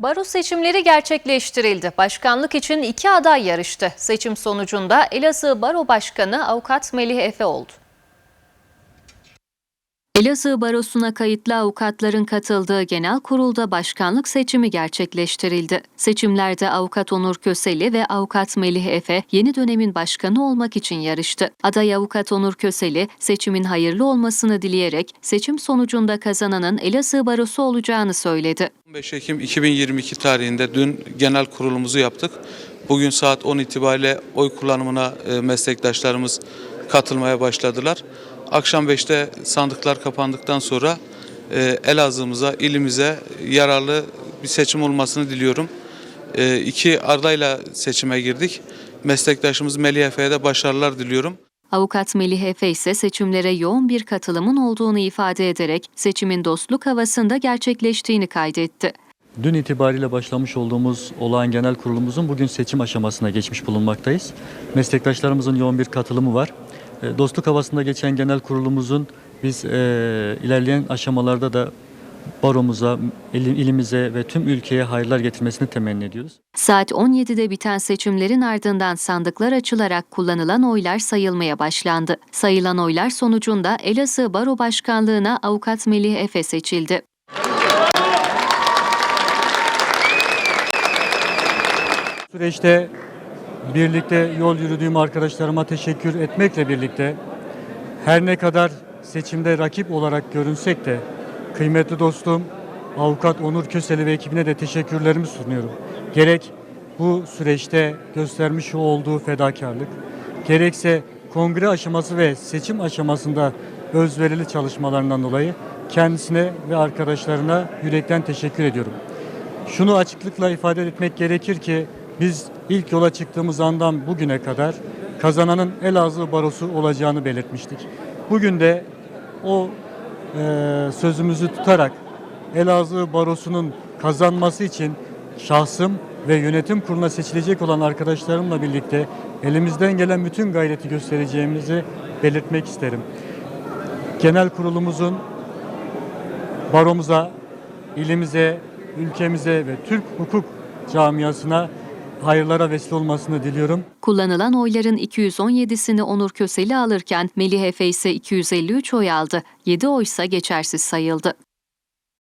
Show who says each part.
Speaker 1: Baro seçimleri gerçekleştirildi. Başkanlık için iki aday yarıştı. Seçim sonucunda Elazığ Baro Başkanı Avukat Melih Efe oldu. Elazığ Barosu'na kayıtlı avukatların katıldığı genel kurulda başkanlık seçimi gerçekleştirildi. Seçimlerde avukat Onur Köseli ve avukat Melih Efe yeni dönemin başkanı olmak için yarıştı. Aday avukat Onur Köseli seçimin hayırlı olmasını dileyerek seçim sonucunda kazananın Elazığ Barosu olacağını söyledi.
Speaker 2: 15 Ekim 2022 tarihinde dün genel kurulumuzu yaptık. Bugün saat 10 itibariyle oy kullanımına e, meslektaşlarımız katılmaya başladılar. Akşam 5'te sandıklar kapandıktan sonra e, Elazığ'ımıza, ilimize yararlı bir seçim olmasını diliyorum. E, İki adayla seçime girdik. Meslektaşımız Melih Efe'ye de başarılar diliyorum.
Speaker 1: Avukat Melih Efe ise seçimlere yoğun bir katılımın olduğunu ifade ederek seçimin dostluk havasında gerçekleştiğini kaydetti.
Speaker 3: Dün itibariyle başlamış olduğumuz olağan genel kurulumuzun bugün seçim aşamasına geçmiş bulunmaktayız. Meslektaşlarımızın yoğun bir katılımı var. E, Dostluk havasında geçen genel kurulumuzun biz e, ilerleyen aşamalarda da baromuza, il- ilimize ve tüm ülkeye hayırlar getirmesini temenni ediyoruz.
Speaker 1: Saat 17'de biten seçimlerin ardından sandıklar açılarak kullanılan oylar sayılmaya başlandı. Sayılan oylar sonucunda Elazığ Baro Başkanlığı'na avukat Melih Efe seçildi.
Speaker 3: Süreçte birlikte yol yürüdüğüm arkadaşlarıma teşekkür etmekle birlikte her ne kadar seçimde rakip olarak görünsek de kıymetli dostum avukat Onur Köseli ve ekibine de teşekkürlerimi sunuyorum. Gerek bu süreçte göstermiş olduğu fedakarlık, gerekse kongre aşaması ve seçim aşamasında özverili çalışmalarından dolayı kendisine ve arkadaşlarına yürekten teşekkür ediyorum. Şunu açıklıkla ifade etmek gerekir ki biz ilk yola çıktığımız andan bugüne kadar kazananın Elazığ Barosu olacağını belirtmiştik. Bugün de o e, sözümüzü tutarak Elazığ Barosu'nun kazanması için şahsım ve yönetim kuruluna seçilecek olan arkadaşlarımla birlikte elimizden gelen bütün gayreti göstereceğimizi belirtmek isterim. Genel kurulumuzun baromuza, ilimize, ülkemize ve Türk hukuk camiasına hayırlara vesile olmasını diliyorum.
Speaker 1: Kullanılan oyların 217'sini Onur Köseli alırken Melih Efe ise 253 oy aldı. 7 oysa geçersiz sayıldı.